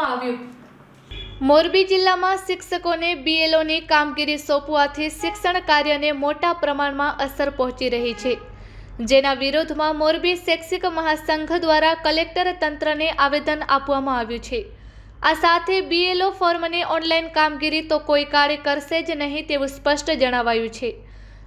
આવ્યું. મોરબી જિલ્લામાં શિક્ષકોને બીએલઓની કામગીરી સોંપવાથી શિક્ષણ કાર્યને મોટા પ્રમાણમાં અસર પહોંચી રહી છે. જેના વિરોધમાં મોરબી શૈક્ષિક મહાસંઘ દ્વારા કલેક્ટર તંત્રને આવેદન આપવામાં આવ્યું છે. આ સાથે બીએલઓ ફોર્મની ઓનલાઈન કામગીરી તો કોઈ કાળે કરશે જ નહીં તેવું સ્પષ્ટ જણાવાયું છે.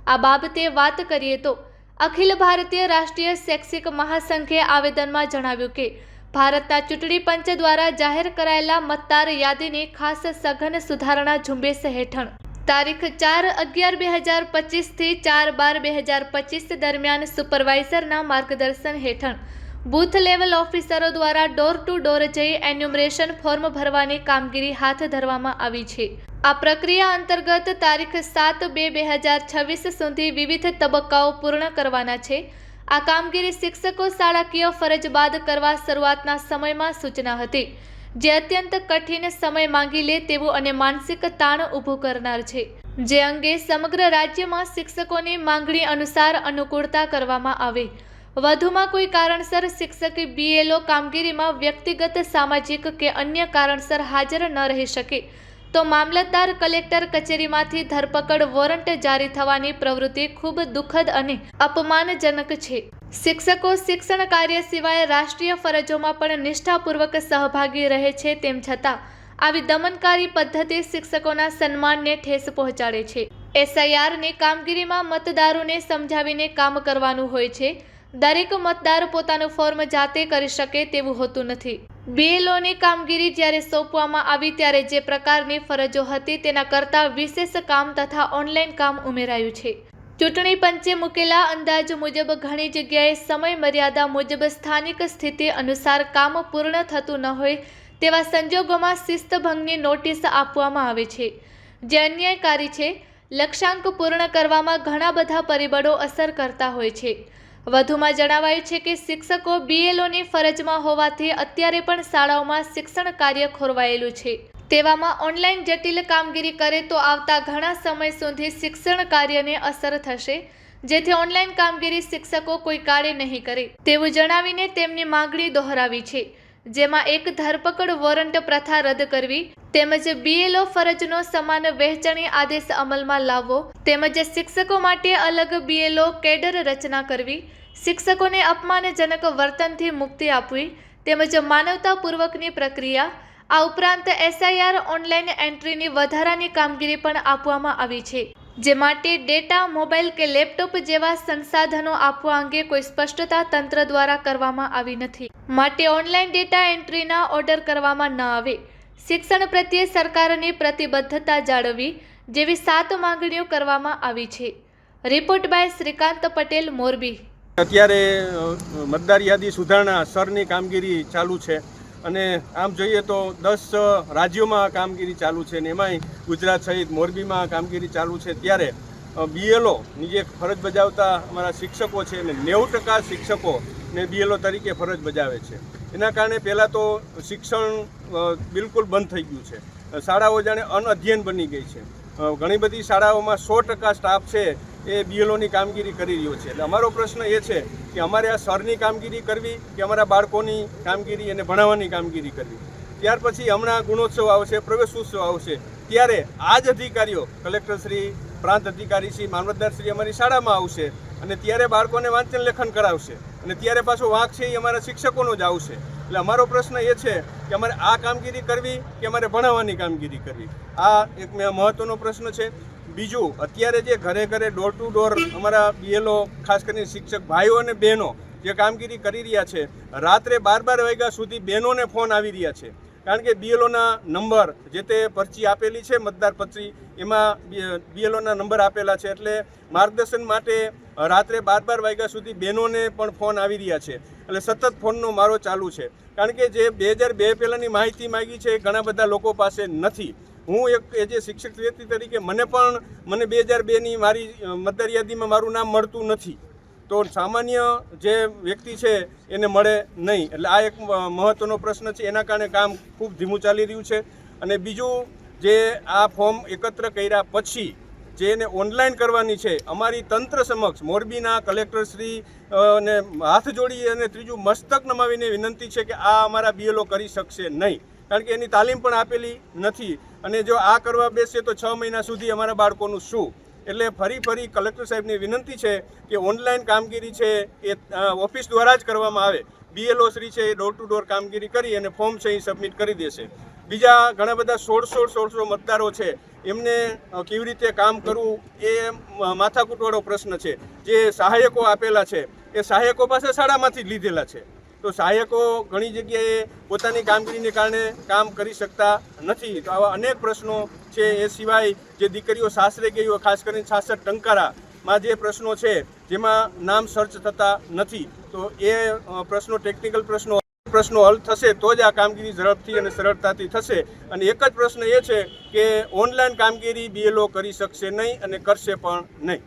આ બાબતે વાત કરીએ તો, અખિલ ભારતીય રાષ્ટ્રીય શૈક્ષિક મહાસંઘે આવેદનમાં જણાવ્યું કે ભારતના ચૂંટણી પંચ દ્વારા જાહેર કરાયેલા મતદાર યાદીની ખાસ સઘન સુધારણા ઝુંબેશ હેઠળ. તારીખ ચાર અગિયાર બે હજાર પચીસથી ચાર બાર બે હજાર પચીસ દરમિયાન સુપરવાઇઝરના માર્ગદર્શન હેઠળ. બૂથ લેવલ ઓફિસરો દ્વારા ડોર ટુ ડોર જઈ એન્યુમરેશન ફોર્મ ભરવાની કામગીરી હાથ ધરવામાં આવી છે. આ પ્રક્રિયા અંતર્ગત તારીખ સાત બે બે હજાર છવ્વીસ સુધી વિવિધ તબક્કાઓ પૂર્ણ કરવાના છે. આ કામગીરી શિક્ષકો શાળાકીય ફરજ બાદ કરવા શરૂઆતના સમયમાં સૂચના હતી. જે અત્યંત કઠિન સમય માંગી લે તેવું અને માનસિક તાણ ઊભું કરનાર છે. જે અંગે સમગ્ર રાજ્યમાં શિક્ષકોની માંગણી અનુસાર અનુકૂળતા કરવામાં આવે. વધુમાં કોઈ કારણસર શિક્ષક બીએલઓ કામગીરીમાં વ્યક્તિગત, સામાજિક કે અન્ય કારણસર હાજર ન રહી શકે. તો મામલતદાર કલેક્ટર કચેરીમાંથી ધરપકડ વોરંટ જારી થવાની પ્રવૃત્તિ ખૂબ દુઃખદ અને અપમાનજનક છે. શિક્ષકો શિક્ષણ કાર્ય સિવાય રાષ્ટ્રીય ફરજોમાં પણ નિષ્ઠાપૂર્વક સહભાગી રહે છે તેમ છતાં, આવી દમનકારી પદ્ધતિ શિક્ષકોના સન્માનને ઠેસ પહોંચાડે છે. એસઆઈઆરની કામગીરીમાં મતદારોને સમજાવીને કામ કરવાનું હોય છે. દરેક મતદાર પોતાનું ફોર્મ જાતે કરી શકે તેવું હોતું નથી. બીએલઓની કામગીરી જ્યારે સોંપવામાં આવી ત્યારે જે પ્રકારની ફરજો હતી તેના કરતાં વિશેષ કામ તથા ઓનલાઈન કામ ઉમેરાયું છે. ચૂંટણી પંચે મૂકેલા અંદાજ મુજબ ઘણી જગ્યાએ સમય મર્યાદા મુજબ સ્થાનિક સ્થિતિ અનુસાર કામ પૂર્ણ થતું ન હોય તેવા સંજોગોમાં શિસ્તભંગની નોટિસ આપવામાં આવે છે. જે અન્યાયકારી છે, લક્ષ્યાંક પૂર્ણ કરવામાં ઘણા બધા પરિબળો અસર કરતા હોય છે. વધુમાં જણાવાયું છે કે શિક્ષકો બીએલઓની ફરજમાં હોવાથી અત્યારે પણ શાળાઓમાં શિક્ષણ કાર્ય ખોરવાયેલું છે. તેવામાં ઓનલાઈન જટિલ કામગીરી કરે તો આવતા ઘણા સમય સુધી શિક્ષણ કાર્યને અસર થશે, જેથી ઓનલાઈન કામગીરી શિક્ષકો કોઈ કાળે નહીં કરે. તેવું જણાવીને તેમની માંગણી દોહરાવી છે. જેમાં એક ધરપકડ વોરંટ પ્રથા રદ કરવી, તેમજ બીએલઓ ફરજનો સમાન વહેંચણી આદેશ અમલમાં લાવવો, તેમજ શિક્ષકો માટે અલગ બીએલઓ કેડર રચના કરવી, શિક્ષકોને અપમાનજનક વર્તનથી મુક્તિ આપવી, તેમજ માનવતાપૂર્વકની પ્રક્રિયા, આ ઉપરાંત એસઆઈઆર ઓનલાઈન એન્ટ્રીની વધારાની કામગીરી પણ આપવામાં આવી છે. જે માટે ડેટા, મોબાઈલ કે લેપટોપ જેવા સંસાધનો આપવા અંગે કોઈ સ્પષ્ટતા તંત્ર દ્વારા કરવામાં આવી નથી. માટે ઓનલાઈન ડેટા એન્ટ્રીના ઓર્ડર કરવામાં ન આવે. શિક્ષણ પ્રત્યે સરકારની પ્રતિબદ્ધતા જાળવવી જેવી સાત માંગણીઓ કરવામાં આવી છે. Report by Shrikant Patel, Morbi. અત્યારે મતદાર યાદી સુધારણા, સરની કામગીરી ચાલુ છે. અને આમ જોઈએ તો દસ રાજ્યોમાં કામગીરી ચાલુ છે ને એમાંય ગુજરાત સહિત મોરબીમાં કામગીરી ચાલુ છે. ત્યારે બીએલઓની જે ફરજ બજાવતા અમારા શિક્ષકો છે ને નેવું ટકા શિક્ષકો ને બીએલઓ તરીકે ફરજ બજાવે છે. એના કારણે પહેલાં તો શિક્ષણ બિલકુલ બંધ થઈ ગયું છે. શાળાઓ જાણે અનઅધ્યયન બની ગઈ છે. ઘણી બધી શાળાઓમાં સો ટકા સ્ટાફ છે. એ બીએલઓની કામગીરી કરી રહ્યો છે. એટલે અમારો પ્રશ્ન એ છે કે અમારે આ સરની કામગીરી કરવી કે અમારા બાળકોની કામગીરી અને ભણાવવાની કામગીરી કરવી? ત્યાર પછી હમણાં ગુણોત્સવ આવશે, પ્રવેશોત્સવ આવશે. ત્યારે આ જ અધિકારીઓ કલેક્ટરશ્રી પ્રાંત અધિકારીશ્રી મામલતદારશ્રી અમારી શાળામાં આવશે અને ત્યારે બાળકોને વાંચન લેખન કરાવશે. અને ત્યારે પાછો વાંક છે એ અમારા શિક્ષકોનો જ આવશે. એટલે અમારો પ્રશ્ન એ છે કે અમારે આ કામગીરી કરવી કે અમારે ભણાવવાની કામગીરી કરવી? આ એક મહત્વનો પ્રશ્ન છે. બીજું, અત્યારે જે ઘરે ઘરે ડોર ટુ ડોર અમારા બીએલઓ ખાસ કરીને શિક્ષક ભાઈઓ અને બહેનો જે કામગીરી કરી રહ્યા છે, રાત્રે બાર બાર વાગ્યા સુધી બહેનોને ફોન આવી રહ્યા છે. કારણ કે બીએલઓના નંબર જે તે પરચી આપેલી છે, મતદાર પત્રી એમાં બીએલઓના નંબર આપેલા છે. એટલે માર્ગદર્શન માટે રાત્રે બાર બાર વાગ્યા સુધી બહેનોને પણ ફોન આવી રહ્યા છે. એટલે સતત ફોનનો મારો ચાલુ છે. કારણ કે જે બે હજાર બે પહેલાંની માહિતી માગી છે એ ઘણા બધા લોકો પાસે નથી. હું એક એ જે શિક્ષક વ્યક્તિ તરીકે મને પણ મને બે હજાર બેની મારી અ, મતદાર યાદીમાં મારું નામ મળતું નથી. તો સામાન્ય જે વ્યક્તિ છે એને મળે નહીં. એટલે આ એક મહત્ત્વનો પ્રશ્ન છે. એના કારણે કામ ખૂબ ધીમું ચાલી રહ્યું છે. અને બીજું જે આ ફોર્મ એકત્ર કર્યા પછી જે એને ઓનલાઈન કરવાની છે, અમારી તંત્ર સમક્ષ મોરબીના કલેક્ટરશ્રી ને હાથ જોડી અને ત્રીજું મસ્તક નમાવીને વિનંતી છે કે આ અમારા બીએલઓ કરી શકશે નહીં. કારણ કે એની તાલીમ પણ આપેલી નથી. અને જો આ કરવા બેસે તો છ મહિના સુધી અમારા બાળકોનું શું? એટલે ફરી ફરી કલેક્ટર સાહેબની વિનંતી છે કે ઓનલાઈન કામગીરી છે એ ઓફિસ દ્વારા જ કરવામાં આવે. બીએલઓ શ્રી છે એ ડોર ટુ ડોર કામગીરી કરી અને ફોર્મ છે એ સબમિટ કરી દેશે. બીજા ઘણા બધા સોળસો સોળસો મતદારો છે. એમને કેવી રીતે કામ કરવું એ માથાકૂટવાળો પ્રશ્ન છે. જે સહાયકો આપેલા છે, એ સહાયકો પાસે શાળામાંથી લીધેલા છે. તો સહાયકો ઘણી જગ્યાએ પોતાની કામગીરીને કારણે કામ કરી શકતા નથી. તો આવા અનેક પ્રશ્નો છે. એ સિવાય જે દીકરીઓ સાસરે ગઈ હોય, ખાસ કરીને સાસર ટંકારામાં જે પ્રશ્નો છે, જેમાં નામ સર્ચ થતા નથી. તો એ પ્રશ્નો, ટેકનિકલ પ્રશ્નો પ્રશ્નો હલ થશે, તો જ આ કામગીરી ઝડપથી અને સરળતાથી થશે. અને એક જ પ્રશ્ન એ છે કે, ઓનલાઈન કામગીરી બીએલઓ કરી શકશે નહીં અને કરશે પણ નહીં.